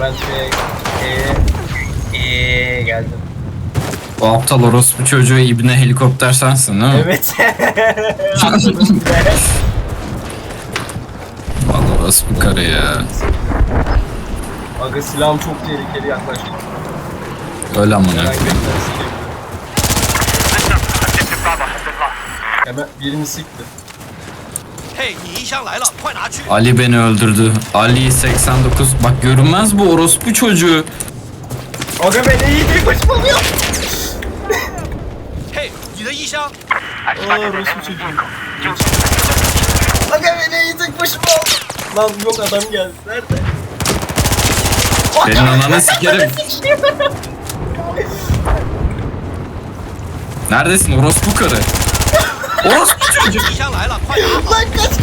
Eee eee geldim. O aptal orospu çocuğu ibne helikopter sensin değil mi? Evet. Anladım be. Valla orospu karı ya. Aga silahım çok tehlikeli yaklaşık. Öyle amına. Koyayım. Hemen birini sikti. Ali beni öldürdü. Ali 89. Bak görünmez bu orospu çocuğu. Aga ben iyi değil koşmalıyım. 嘿，你的一箱。 Aa Rus'u çocuğu. Aga ben iyi tek başıma. Lan yok adam geldi. Nerede? Senin ananı sikerim. Neredesin orospu karı? Orospu çocuğu. Lan kaç